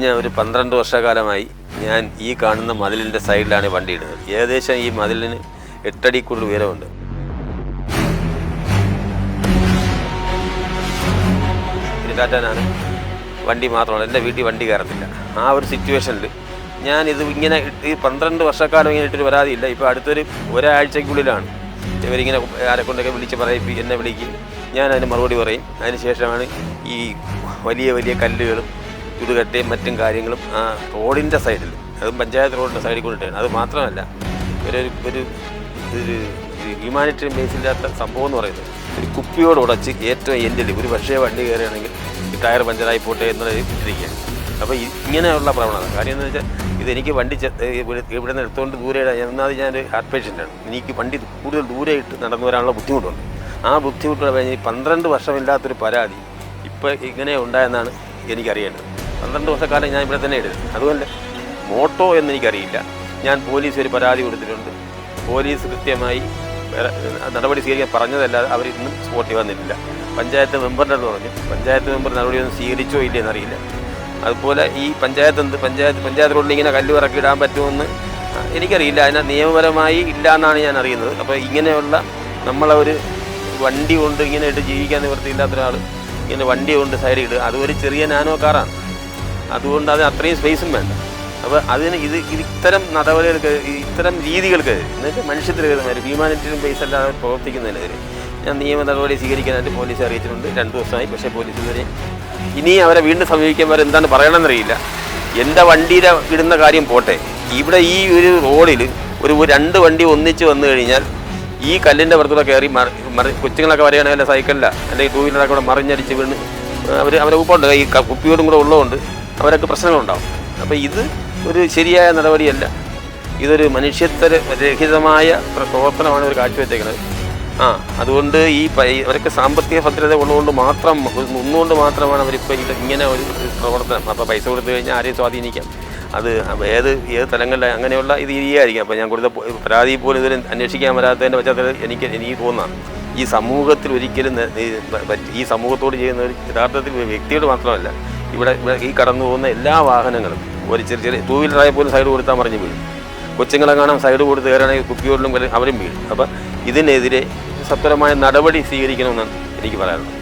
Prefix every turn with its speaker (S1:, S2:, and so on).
S1: കഴിഞ്ഞ ഒരു പന്ത്രണ്ട് വർഷക്കാലമായി ഞാൻ ഈ കാണുന്ന മതിലിന്റെ സൈഡിലാണ് വണ്ടി ഇടുന്നത്. ഏകദേശം ഈ മതിലിന് എട്ടടി കൂടുതൽ ഉയരമുണ്ട്. കാറ്റാനാണ്. വണ്ടി മാത്രമല്ല എന്റെ വീട്ടിൽ വണ്ടി കയറത്തില്ല. ആ ഒരു സിറ്റുവേഷനിൽ ഞാൻ ഇത് ഇങ്ങനെ ഈ പന്ത്രണ്ട് വർഷക്കാലം ഇങ്ങനെ ഇട്ടൊരു പരാതിയില്ല. ഇപ്പോൾ അടുത്തൊരു ഒരാഴ്ചക്കുള്ളിലാണ് ഇവരിങ്ങനെ ആരെ കൊണ്ടൊക്കെ വിളിച്ച് പറയിപ്പി എന്നെ വിളിക്കും. ഞാൻ അതിന് മറുപടി പറയും. അതിന് ശേഷമാണ് ഈ വലിയ വലിയ കല്ലുകളും ചുടുകട്ടയും മറ്റും കാര്യങ്ങളും ആ റോഡിന്റെ സൈഡിൽ അതും പഞ്ചായത്ത് റോഡിന്റെ സൈഡിൽ കൊണ്ടിട്ടാണ് അത് മാത്രമല്ല ഒരു ഒരു ഒരു ബേസ് ബേസില്ലാത്ത സംഭവം എന്ന് പറയുന്നത് ഒരു കുപ്പിയോട് ഉടച്ച് ഏറ്റവും എൻഡിൽ ഒരു പക്ഷേ വണ്ടി കയറുകയാണെങ്കിൽ ടയർ പഞ്ചറായി പോട്ടെ എന്നുള്ള ഇരിക്കുകയാണ്. അപ്പോൾ ഇങ്ങനെയുള്ള പ്രവണത. കാര്യം എന്ന് വെച്ചാൽ ഇതെനിക്ക് വണ്ടി ഇവിടെ നിന്ന് എടുത്തുകൊണ്ട് ദൂരെ എന്നാൽ ഞാനൊരു ഹാർട്ട് പേഷ്യന്റാണ് എനിക്ക് വണ്ടി കൂടുതൽ ദൂരെ ഇട്ട് നടന്നു വരാനുള്ള ബുദ്ധിമുട്ടുണ്ട്. ആ ബുദ്ധിമുട്ടുള്ള പന്ത്രണ്ട് വർഷമില്ലാത്തൊരു പരാതി ഇപ്പോൾ ഇങ്ങനെ ഉണ്ടായെന്നാണ് എനിക്കറിയേണ്ടത്. പന്ത്രണ്ട് വർഷക്കാലം ഞാൻ ഇവിടെ തന്നെ എടുത്തു അതുകൊണ്ട് മോട്ടോ എന്ന് എനിക്കറിയില്ല ഞാൻ പോലീസ് ഒരു പരാതി കൊടുത്തിട്ടുണ്ട്. പോലീസ് കൃത്യമായി നടപടി സ്വീകരിക്കാൻ പറഞ്ഞതല്ലാതെ അവർ ഇന്നും സ്പോട്ടിൽ വന്നിട്ടില്ല. പഞ്ചായത്ത് മെമ്പറിന്റെ അടുത്ത് പറഞ്ഞു. പഞ്ചായത്ത് മെമ്പർ നടപടിയൊന്നും സ്വീകരിച്ചോ ഇല്ലേ എന്നറിയില്ല അതുപോലെ ഈ പഞ്ചായത്ത് എന്ത് പഞ്ചായത്ത് പഞ്ചായത്ത് റോഡിൽ ഇങ്ങനെ കല്ല് ഇറക്കി ഇടാൻ പറ്റുമെന്ന് എനിക്കറിയില്ല. അതിന് നിയമപരമായി ഇല്ല എന്നാണ് ഞാൻ അറിയുന്നത്. അപ്പോൾ ഇങ്ങനെയുള്ള നമ്മളെ ഒരു വണ്ടി കൊണ്ട് ഇങ്ങനെ ഇട്ട് ജീവിക്കാൻ നിവൃത്തിയില്ലാത്ത ഒരാൾ ഇങ്ങനെ വണ്ടി കൊണ്ട് സൈഡിൽ ഇടുക. അതൊരു ചെറിയ നാനോ കാറാണ്. അതുകൊണ്ട് അതിന് അത്രയും സ്പേസും വേണ്ട. അപ്പോൾ അതിന് ഇത് ഇത് ഇത്തരം നടപടികൾക്ക് ഇത്തരം രീതികൾക്ക് എന്നുവെച്ചാൽ മനുഷ്യത്തിനെതിരെ ഹ്യൂമാനിറ്ററിയൻ ബേസ് അല്ലാതെ പ്രവർത്തിക്കുന്നതിനെതിരെ ഞാൻ നിയമ നടപടി സ്വീകരിക്കാനായിട്ട് പോലീസ് അറിയിച്ചിട്ടുണ്ട്. രണ്ട് ദിവസമായി പക്ഷേ പോലീസ് ഇതുവരെ ഇനി അവരെ വീണ്ടും സമീപിക്കാൻ വരെ എന്താണ് പറയണമെന്നറിയില്ല. എന്റെ വണ്ടിയുടെ ഇടുന്ന കാര്യം പോട്ടെ. ഇവിടെ ഈ ഒരു റോഡിൽ ഒരു രണ്ട് വണ്ടി ഒന്നിച്ച് വന്നു കഴിഞ്ഞാൽ ഈ കല്ലിന്റെ പുറത്തൂടെ കയറി മറി കൊച്ചുങ്ങളൊക്കെ വരികയാണെങ്കിൽ സൈക്കിളിലാണ് അല്ലെങ്കിൽ ടൂ വീലറൊക്കെ കൂടെ മറിഞ്ഞടിച്ച് വീണ് അവർ അവരെ ഉപ്പുണ്ട് ഈ കുപ്പിയോടും കൂടെ ഉള്ളതുകൊണ്ട് അവരൊക്കെ പ്രശ്നങ്ങളുണ്ടാവും. അപ്പോൾ ഇത് ഒരു ശരിയായ നടപടിയല്ല. ഇതൊരു മനുഷ്യത്വ രഹിതമായ പ്ര- പ്രവർത്തനമാണ് ഇവർ കാഴ്ചവെച്ചേക്കുന്നത് ആ അതുകൊണ്ട് ഈ അവർക്ക് സാമ്പത്തിക ഭദ്രത ഉള്ളതുകൊണ്ട് മാത്രം ഒന്നുകൊണ്ട് മാത്രമാണ് അവരിപ്പോൾ ഇത് ഇങ്ങനെ ഒരു പ്രവർത്തനം. അപ്പോൾ പൈസ കൊടുത്തു കഴിഞ്ഞാൽ ആരെയും സ്വാധീനിക്കാം. അത് ഏത് ഏത് തലങ്ങളിൽ അങ്ങനെയുള്ള ഇത് ഇരിയായിരിക്കും അപ്പോൾ ഞാൻ കൊടുത്ത പരാതി പോലും ഇതിൽ അന്വേഷിക്കാൻ വരാത്തതിന്റെ പശ്ചാത്തലത്തിൽ എനിക്ക് എനിക്ക് തോന്നാം. ഈ സമൂഹത്തിൽ ഒരിക്കലും ഈ സമൂഹത്തോട് ചെയ്യുന്ന ഒരു യഥാർത്ഥത്തിൽ വ്യക്തിയോട് മാത്രമല്ല ഇവിടെ ഇവിടെ ഈ കടന്നു പോകുന്ന എല്ലാ വാഹനങ്ങളും ഒരു ചെറിയ ചെറിയ ടൂ വീലറായ പോലും സൈഡ് കൊടുത്താൽ മറിഞ്ഞ് വീഴും. കൊച്ചുങ്ങളെ കാണാൻ സൈഡ് കൊടുത്ത് കയറുകയാണെങ്കിൽ കുപ്പിയോടിലും അവരും വീഴും. അപ്പം ഇതിനെതിരെ സത്വരമായ നടപടി സ്വീകരിക്കണമെന്നാണ് എനിക്ക് പറയാനുള്ളത്.